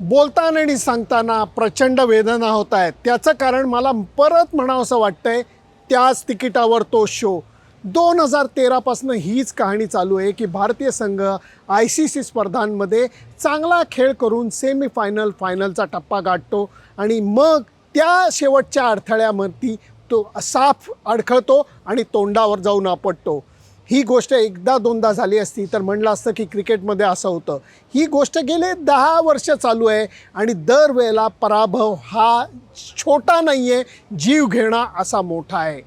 बोलताना आणि सांगताना प्रचंड वेदना होत आहेत. त्याचं कारण मला परत म्हणावं असं वाटतंय त्याच तिकिटावर तो शो दोन हजार तेरापासून हीच कहाणी चालू आहे की भारतीय संघ आय सी सी स्पर्धांमध्ये चांगला खेळ करून सेमीफायनल फायनलचा टप्पा गाठतो आणि मग त्या शेवटच्या अडथळ्यामध्ये तो साफ अडखळतो आणि तोंडावर जाऊन आपटतो. ही गोष्ट एकदा दोनदा झाली असती तर म्हणलं असतं की क्रिकेटमध्ये असं होतं. ही गोष्ट गेले दहा वर्ष चालू आहे आणि दरवेळेला पराभव हा छोटा नाही आहे जीव घेणं असा मोठा आहे.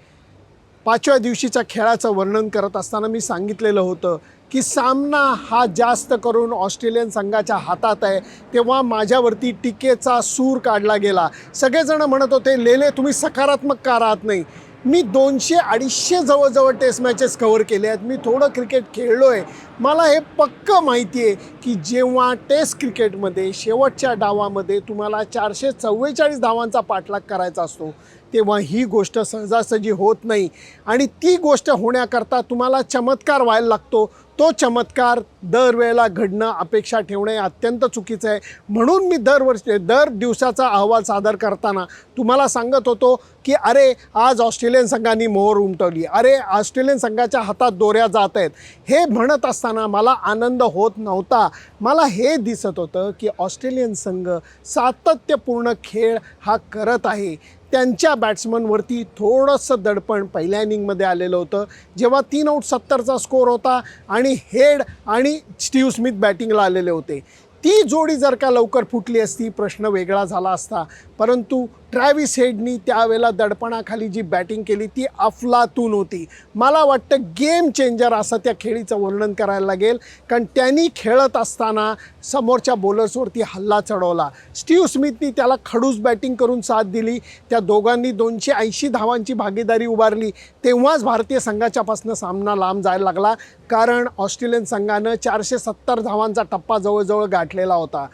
पाचव्या दिवशीच्या खेळाचं वर्णन करत असताना मी सांगितलेलं होतं की सामना हा जास्त करून ऑस्ट्रेलियन संघाच्या हातात आहे. तेव्हा माझ्यावरती टीकेचा सूर काढला गेला. सगळेजणं म्हणत होते लेले तुम्ही सकारात्मक का राहत नाही? मी दोनशे अडीचशे जवळजवळ टेस्ट मॅचेस कव्हर केले आहेत. मी थोडं क्रिकेट खेळलो आहे मला हे पक्कं माहिती आहे की जेव्हा टेस्ट क्रिकेटमध्ये शेवटच्या डावामध्ये तुम्हाला चारशे चव्वेचाळीस धावांचा पाठलाग करायचा असतो तेव्हा ही गोष्ट सहजासहजी होत नाही. आणि ती गोष्ट होण्याकरता तुम्हाला चमत्कार व्हायला लागतो. तो चमत्कार दरवेळेला घडणं अपेक्षा ठेवणे अत्यंत चुकीचं आहे. म्हणून मी दरवर्षी दर दिवसाचा अहवाल सादर करताना तुम्हाला सांगत होतो की अरे आज ऑस्ट्रेलियन संघाने मोहर उमटवली. अरे ऑस्ट्रेलियन संघाच्या हातात दोऱ्या जात आहेत. हे म्हणत असताना मला आनंद होत नव्हता. मला हे दिसत होतं की ऑस्ट्रेलियन संघ सातत्यपूर्ण खेळ हा करत आहे. त्यांच्या बॅट्समनवरती थोडंसं दडपण पहिल्या इनिंगमध्ये आलेलं होतं. जेव्हा तीन आऊट सत्तरचा स्कोर होता आणि हेड आणि स्टीव्ह स्मिथ बॅटिंगला आलेले होते. ती जोडी जर का लवकर फुटली असती प्रश्न वेगळा झाला असता. परंतु ट्रॅव्हिस हेडनी त्यावेळेला दडपणाखाली जी बॅटिंग केली ती अफलातून होती. मला वाटतं गेम चेंजर असं त्या खेळीचं वर्णन करायला लागेल. कारण त्यांनी खेळत असताना समोरच्या बॉलर्सवरती हल्ला चढवला. स्टीव्ह स्मिथनी त्याला खडूस बॅटिंग करून साथ दिली. त्या दोघांनी दोनशे ऐंशी धावांची भागीदारी उभारली. तेव्हाच भारतीय संघाच्यापासून सामना लांब जायला लागला. कारण ऑस्ट्रेलियन संघानं चारशे सत्तर धावांचा टप्पा जवळजवळ गाठलेला होता.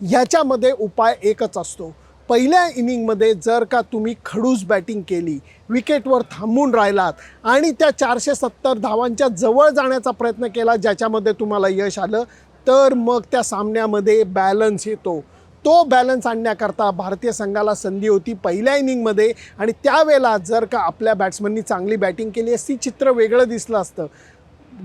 ह्याच्यामध्ये उपाय एकच असतो. पहिल्या इनिंगमध्ये जर का तुम्ही खडूस बॅटिंग केली विकेटवर थांबून राहिलात आणि त्या चारशे सत्तर धावांच्या जवळ जाण्याचा प्रयत्न केला ज्याच्यामध्ये तुम्हाला यश आलं तर मग त्या सामन्यामध्ये बॅलन्स येतो. तो बॅलन्स आणण्याकरता भारतीय संघाला संधी होती पहिल्या इनिंगमध्ये आणि त्यावेळेला जर का आपल्या बॅट्समननी चांगली बॅटिंग केली असती चित्र वेगळं दिसलं असतं.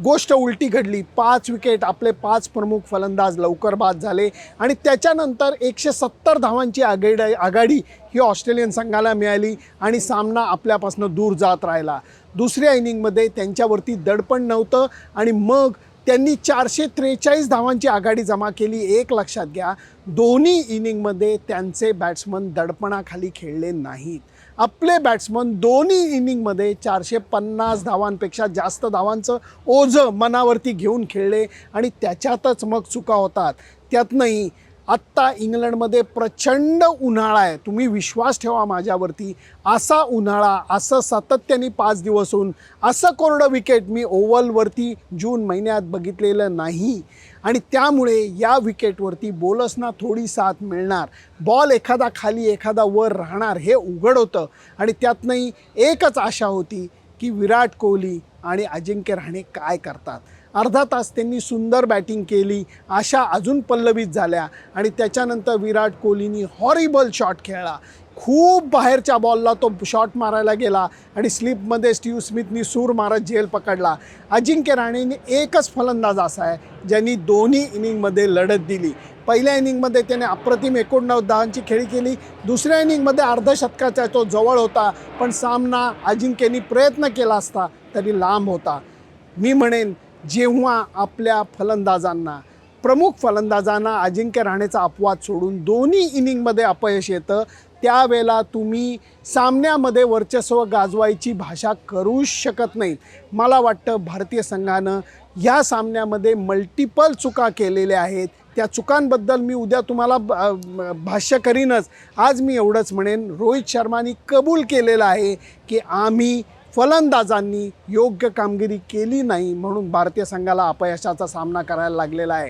गोष्ट उलटी घडली. पाच विकेट आपले पाच प्रमुख फलंदाज लवकर बाद झाले. आणि त्याच्यानंतर एकशे सत्तर धावांची आघाडी आघाडी ही ऑस्ट्रेलियन संघाला मिळाली आणि सामना आपल्यापासून दूर जात राहिला. दुसऱ्या इनिंगमध्ये त्यांच्यावरती दडपण नव्हतं आणि मग त्यांनी चारशे त्रेचाळीस धावांची आघाडी जमा केली. एक लक्षात घ्या दोन्ही इनिंगमध्ये त्यांचे बॅट्समन दडपणाखाली खेळले नाहीत. आपले बॅट्समन दोन्ही इनिंगमध्ये चारशे पन्नास धावांपेक्षा जास्त धावांचं ओझं मनावरती घेऊन खेळले आणि त्याच्यातच मग चुका होतात. त्यातनंही आत्ता इंग्लंडमध्ये प्रचंड उन्हाळा आहे. तुम्ही विश्वास ठेवा माझ्यावरती. असा उन्हाळा असं सातत्याने पाच दिवस होऊन असं कोरडं विकेट मी ओव्हलवरती जून महिन्यात बघितलेलं नाही. आणि त्यामुळे या विकेटवरती बोलसना थोडी साथ मिळणार. बॉल एखादा खाली एखादा वर राहणार हे उघड होतं. आणि त्यातनंही एकच आशा होती की विराट कोहली आणि अजिंक्य राहणे काय करतात. अर्धा तास त्यांनी सुंदर बॅटिंग केली. आशा अजून पल्लवित झाल्या. आणि त्याच्यानंतर विराट कोहलीनी हॉरिबल शॉट खेळला. खूप बाहेरच्या बॉलला तो शॉट मारायला गेला आणि स्लिपमध्ये स्टीव्ह स्मिथनी सूर मारत झेल पकडला. अजिंक्य राणेने एकच फलंदाज असा आहे ज्यांनी दोन्ही इनिंगमध्ये लढत दिली. पहिल्या इनिंगमध्ये त्याने अप्रतिम एकोणनव्वद दहांची खेळी केली. दुसऱ्या इनिंगमध्ये अर्धशतकाचा तो जवळ होता पण सामना अजिंक्यनी प्रयत्न केला असता तरी लांब होता. मी म्हणेन जेव्हा आपल्या फलंदाजांना प्रमुख फलंदाजांना अजिंक्य राहण्याचा अपवाद सोडून दोन्ही इनिंगमध्ये अपयश येतं त्यावेळेला तुम्ही सामन्यामध्ये वर्चस्व गाजवायची भाषा करूच शकत नाही मला वाटतं भारतीय संघानं ह्या सामन्यामध्ये मल्टिपल चुका केलेल्या आहेत. त्या चुकांबद्दल मी उद्या तुम्हाला भाष्य करीनच. आज मी एवढंच म्हणेन रोहित शर्मानी कबूल केलेलं आहे की आम्ही फलंदाजांनी योग्य कामगिरी केली नाही म्हणून भारतीय संघाला अपयशाचा सामना करायला लागलेला आहे.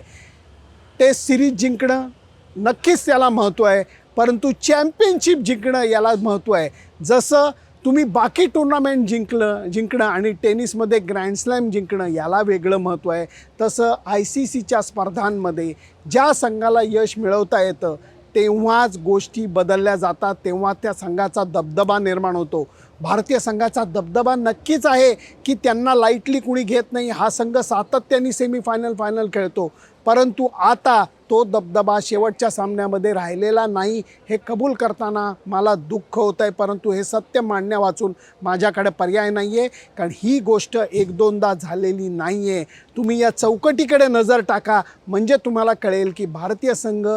टेस्ट सिरीज जिंकणं नक्कीच त्याला महत्त्व आहे परंतु चॅम्पियनशिप जिंकणं याला महत्त्व आहे. जसं तुम्ही बाकी टुर्नामेंट जिंकलं जिंकणं आणि टेनिसमध्ये ग्रँडस्लॅम जिंकणं याला वेगळं महत्त्व आहे. तसं आय सी सीच्या स्पर्धांमध्ये ज्या संघाला यश मिळवता येतं तेव्हाच गोष्टी बदलल्या जातात तेव्हा त्या संघाचा दबदबा निर्माण होतो. भारतीय संघाचा दबदबा नक्कीच आहे की त्यांना लाईटली कुणी घेत नाही. हा संघ सातत्याने सेमीफायनल फायनल खेळतो. परंतु आता तो दबदबा शेवटच्या सामन्यामध्ये राहिलेला नाही. हे कबूल करताना मला दुःख होतं आहे परंतु हे सत्य मांडण्या वाचून माझ्याकडे पर्याय नाही आहे कारण ही गोष्ट एक दोनदा झालेली नाही आहे तुम्ही या चौकटीकडे नजर टाका. म्हणजे तुम्हाला कळेल की भारतीय संघ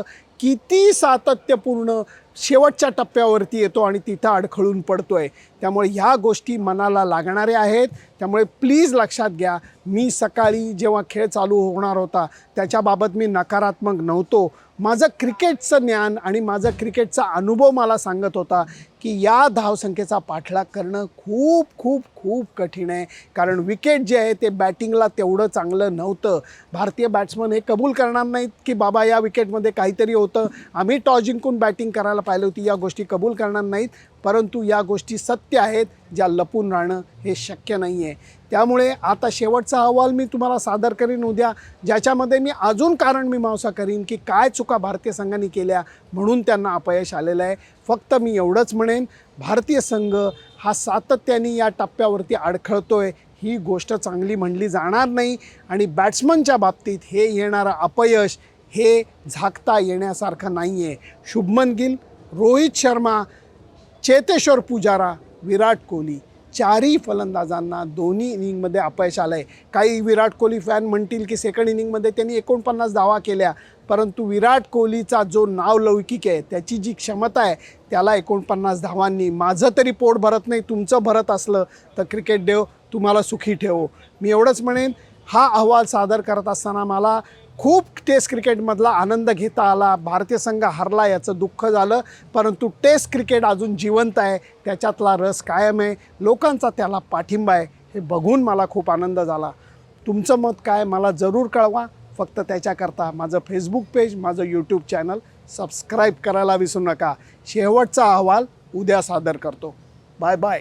किती सातत्यपूर्ण शेवटच्या टप्प्यावरती येतो आणि तिथं अडखळून पडतो आहे त्यामुळे ह्या गोष्टी मनाला लागणाऱ्या आहेत. त्यामुळे प्लीज लक्षात घ्या मी सकाळी जेव्हा खेळ चालू होणार होता त्याच्याबाबत मी नकारात्मक नव्हतो. माझं क्रिकेटचं ज्ञान आणि माझं क्रिकेटचा अनुभव मला सांगत होता की या धावसंख्येचा पाठलाग करणं खूप खूप खूप कठीण आहे. कारण विकेट जे आहे ते बॅटिंगला तेवढं चांगलं नव्हतं. भारतीय बॅट्समन हे कबूल करणार नाहीत की बाबा या विकेटमध्ये काहीतरी होतं. आम्ही टॉस जिंकून बॅटिंग करायला पाहिलं होती. या गोष्टी कबूल करणार नाहीत. परंतु या गोष्टी सत्य आहेत ज्या लपून राहणं हे शक्य नाही आहे त्यामुळे आता शेवटचा अहवाल मी तुम्हाला सादर करीन उद्या ज्याच्यामध्ये मी अजून कारण मीमांसा करीन की काय चुका भारतीय संघाने केल्या म्हणून त्यांना अपयश आलेलं आहे. फक्त मी एवढंच म्हणेन भारतीय संघ हा सातत्याने या टप्प्यावरती अडखळतोय. ही गोष्ट चांगली म्हणली जाणार नाही आणि बॅट्समनच्या बाबतीत हे येणारं अपयश हे झाकता येण्यासारखं नाही आहे शुभमन गिल रोहित शर्मा चेतेश्वर पुजारा विराट कोहली चारही फलंदाजांना दोन्ही इनिंगमध्ये अपयश आलं आहे काही विराट कोहली फॅन म्हणतील की सेकंड इनिंगमध्ये त्यांनी एकोणपन्नास धावा केल्या. परंतु विराट कोहलीचा जो नावलौकिक आहे त्याची जी क्षमता आहे त्याला एकोणपन्नास धावांनी माझं तरी पोट भरत नाही तुमचं भरत असलं तर क्रिकेट देव तुम्हाला सुखी ठेवो. मी एवढंच म्हणेन हा अहवाल सादर करत असताना मला खूप टेस्ट क्रिकेटमधला आनंद घेता आला भारतीय संघ हरला याचं दुःख झालं परंतु टेस्ट क्रिकेट अजून जिवंत आहे त्याच्यातला रस कायम आहे लोकांचा त्याला पाठिंबा आहे हे बघून मला खूप आनंद झाला. तुमचं मत काय मला जरूर कळवा. फक्त त्याच्याकरता माझं फेसबुक पेज माझं यूट्यूब चॅनल सबस्क्राईब करायला विसरू नका. शेवटचा अहवाल उद्या सादर करतो. Bye bye